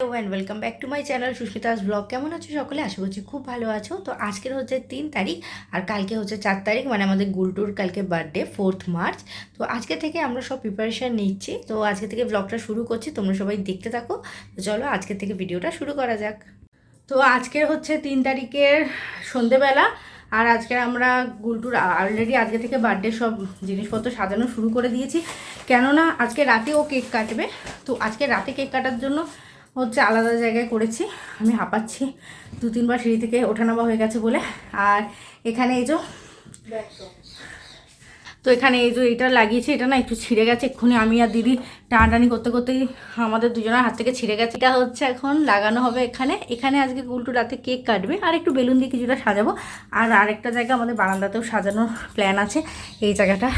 Hello and welcome back to my channel Susmita's blog কেমন আছো সকলে? আশা করছি খুব ভালো আছো। তো আজকের হচ্ছে তিন তারিখ, আর কালকে হচ্ছে চার তারিখ মানে আমাদের গুলটুর কালকে বার্থডে ফোর্থ মার্চ তো আজকে থেকে আমরা সব প্রিপারেশান নিচ্ছি। তো আজকে থেকে ব্লগটা শুরু করছি, তোমরা সবাই দেখতে থাকো। তো চলো আজকে থেকে ভিডিওটা শুরু করা যাক। তো আজকের হচ্ছে তিন তারিখের সন্ধেবেলা, আর আজকে আমরা গুলটুর অলরেডি আজকে থেকে বার্থডে সব জিনিসপত্র সাজানো শুরু করে দিয়েছি। কেননা আজকে রাতে ও কেক কাটবে। তো আজকে রাতে কেক কাটার জন্য হচ্ছে আলাদা জায়গায় করেছি। আমি হাঁপাচ্ছি। দু তিনবার সিঁড়ি থেকে ওঠানামা হয়ে গেছে বলে। আর এখানে এই যে তো এখানে এই যে এটা লাগিয়েছি, এটা না একটু ছিঁড়ে গেছে, এক্ষুনি আমি আর দিদি টানাটানি করতে করতেই আমাদের দুজনের হাত থেকে ছিঁড়ে গেছে। এটা হচ্ছে এখন লাগানো হবে এখানে। এখানে আজকে উল্টো রাতে কেক কাটবে। আর একটু বেলুন দিয়ে কিছুটা সাজাবো। আর আরেকটা জায়গা আমাদের বারান্দাতেও সাজানোর প্ল্যান আছে। এই জায়গাটা,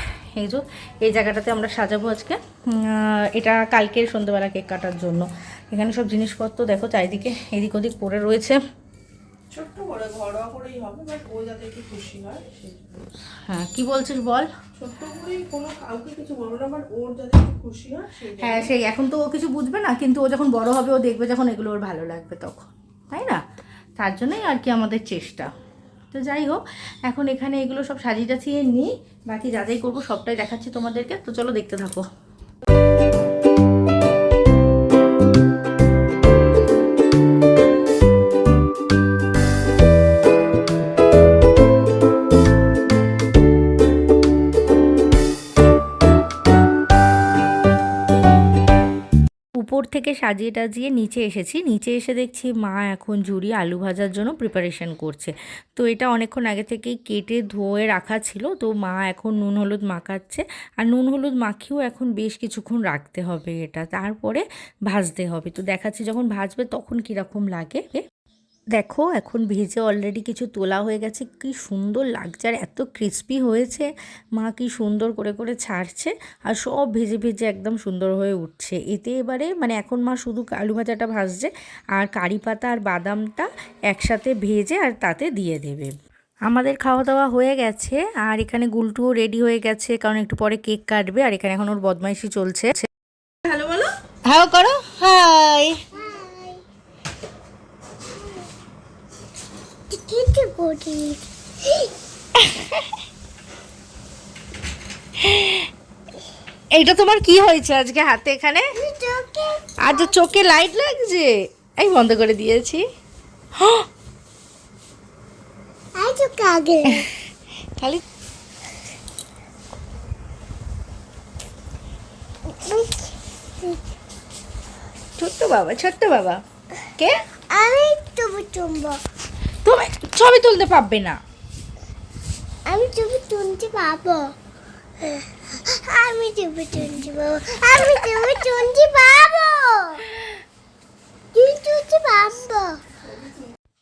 এই যে, এই জায়গাটাতে আমরা সাজাবো আজকে। এটা কালকের সন্ধ্যেবেলা কেক কাটার জন্য। এখানে সব জিনিসপত্র দেখো চারিদিকে এদিক ওদিক পড়ে রয়েছে। ছোট্ট করে ঘরোয়া করেই হবে বাট ও যাতে একটু খুশি হয় হ্যাঁ কি বলছিস বল? ছোট্ট করেই কোনো কাউকে কিছু বলব না বাট ওর যাতে একটু খুশি হয় হ্যাঁ সেই এখন তো ও কিছু বুঝবে না কিন্তু ও যখন বড় হবে ও দেখবে যখন এগুলো ওর ভালো লাগবে তখন তাই না? তার জন্যই আর কি আমাদের চেষ্টা। তো যাই হোক এখন এখানে এগুলো সব সাজিয়ে টাছিয়ে নিই বাকি যা যাই করব সবটাই দেখাচ্ছি তোমাদেরকে তো চলো দেখতে থাকো। থেকে সাজিয়ে টাজিয়ে নিচে এসেছি। নিচে এসে দেখছি মা এখন ঝুড়ি আলু ভাজার জন্য প্রিপারেশন করছে। তো এটা অনেকক্ষণ আগে থেকেই কেটে ধোয়ে রাখা ছিল। তো মা এখন নুন হলুদ মাখাচ্ছে। আর নুন হলুদ মাখিয়েও এখন বেশ কিছুক্ষণ রাখতে হবে এটা। তারপরে ভাজতে হবে। তো দেখাচ্ছি যখন ভাজবে তখন কীরকম লাগে। দেখো, এখন ভেজে অলরেডি কিছু তোলা হয়ে গেছে। কি সুন্দর লাগছে আর এত ক্রিস্পি হয়েছে। মা কি সুন্দর করে করে ছাড়ছে আর সব ভেজে ভেজে একদম সুন্দর হয়ে উঠছে। এতে এবারে মানে এখন মা শুধু আলু ভাজাটা ভাজছে আর কারি পাতা আর বাদামটা একসাথে ভেজে আর তাতে দিয়ে দেবে। আমাদের খাওয়া দাওয়া হয়ে গেছে আর এখানে গুলটুও রেডি হয়ে গেছে কারণ একটু পরে কেক কাটবে আর এখানে এখন ওর বদমাইশি চলছে হ্যালো বলো হ্যাঁ করো হাই Kita body. এইটা তোমার কি হয়েছে আজকে হাতে এখানে? যে চোখে লাইট লাগছে? এই বন্ধ করে দিয়েছি। খালি ছোট্ট বাবা ছোট্ট বাবা। কে? আমি তুমি তুলবো তুমি ছবি তুলতে পারবে না। আমি তুমি তুলতে পাবো আমি তুমি তুলতে পাবো আমি তুমি তুলতে পাবো তুই তুলতে পারব।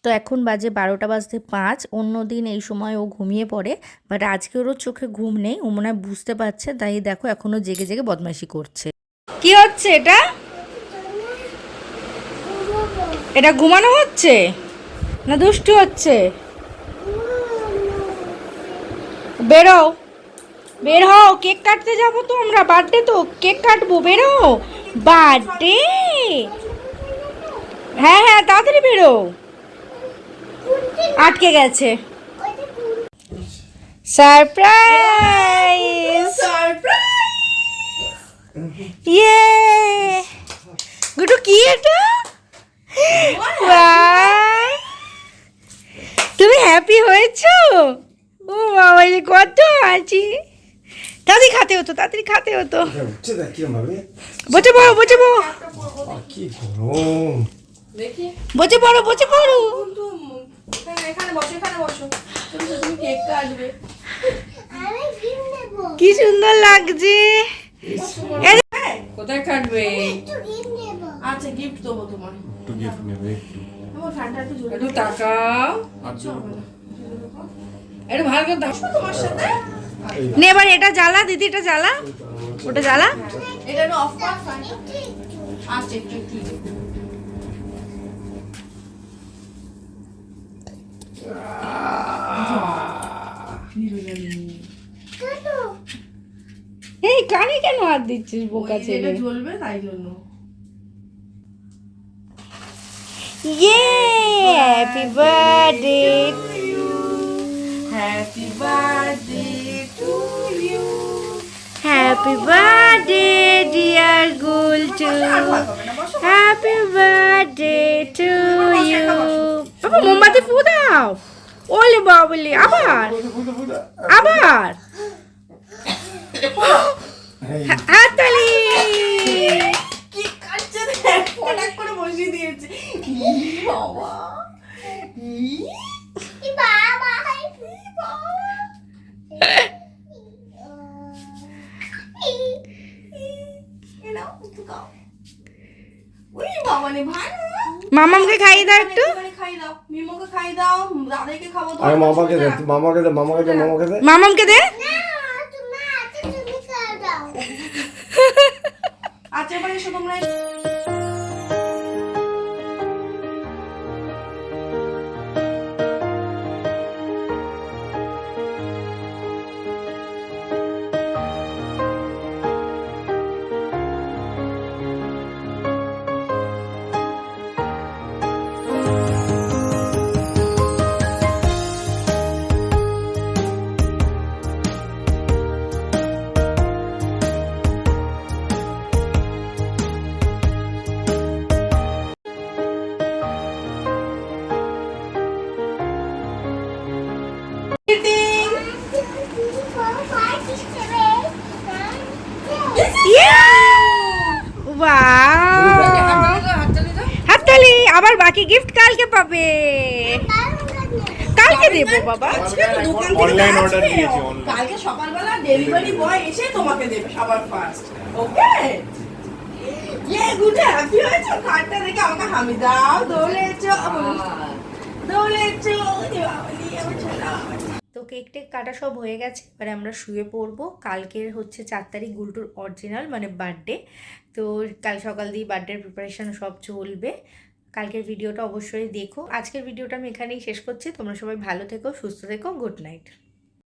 তো এখন বাজে বারোটা বাজতে পাঁচ। অন্য দিন এই সময় ও ঘুমিয়ে পড়ে বাট আজকে ওরও চোখে ঘুম নেই। ও মনে হয় বুঝতে পারছে তাই দেখো এখনও জেগে জেগে বদমাইশি করছে। কি হচ্ছে এটা? এটা ঘুমানো হচ্ছে? না দুষ্টু হচ্ছে। বেরো। বের হও কেক কাটতে যাব তো আমরা বার্থডে তো কেক কাটবো বেরো বার্থডে? হ্যাঁ হ্যাঁ তাড়াতাড়ি বেরো আটকে গেছে। সারপ্রাইজ ইয়ে গুটু কি এটা বাহ! তুমি হ্যাপি হয়েছো? ও বাবা এই কত আছি তাড়াতাড়ি খাতে হতো তাড়াতাড়ি খাতে হতো। ভাবে? বসে পড়ো বসে পড়ো। কি গরম। বসে পড়ো বসে পড়ো। কি সুন্দর লাগছে। কোথায় কাটবে? আচ্ছা গিফট দেবো তোমার একটু গিফট নেবে একটু। একটু তাকাও। একটু ভালো করে দাও। তোমার সাথে। নে এবার এটা জ্বালা দিদি এটা জ্বালা? ওটা জ্বালা? এটা অফ কর আচ্ছা একটু একটু। কেন এই কানে কেন হাত দিচ্ছিস বোকা ছেলে? এটা জ্বলবে তাই জন্য। Yay! Happy birthday happy birthday to you Happy birthday, dear Gultu. Happy birthday to you. বাবা মোমবাতি ফু দাও ওলে বাবলে আবার আবার হাততালি ফটাক করে বসিয়ে দিয়েছে খাইয়ে দাও একটু মিমোকে খাই দাও দাদাকে মামাকে দে মামাকে দে মামাকে দে মামাকে দে বাকি গিফট কালকে পাবে। কালকে দেবো বাবা। আজকে তো দোকান থেকে Online আসবে। দিয়েছি, কালকে সকালবেলা ডেলিভারি বয় এসে তোমাকে দেবে সবার ফার্স্ট ওকে ইয়ে গুড হ্যাপি হয়েছে? কার্ডটা দেখে আমাকে হামি দাও দৌড়েছো দৌড়েছো তো কেক টেক কাটা সব হয়ে গেছে এবারে আমরা শুয়ে পড়ব। কালকের হচ্ছে চার তারিখ গুলটুর অরিজিনাল মানে বার্থডে তো কাল সকাল দিয়ে বার্থডের প্রিপারেশন সব চলবে। কালকের ভিডিওটা অবশ্যই দেখো। আজকের ভিডিওটা আমি এখানেই শেষ করছি। তোমরা সবাই ভালো থেকো, সুস্থ থেকো, গুড নাইট।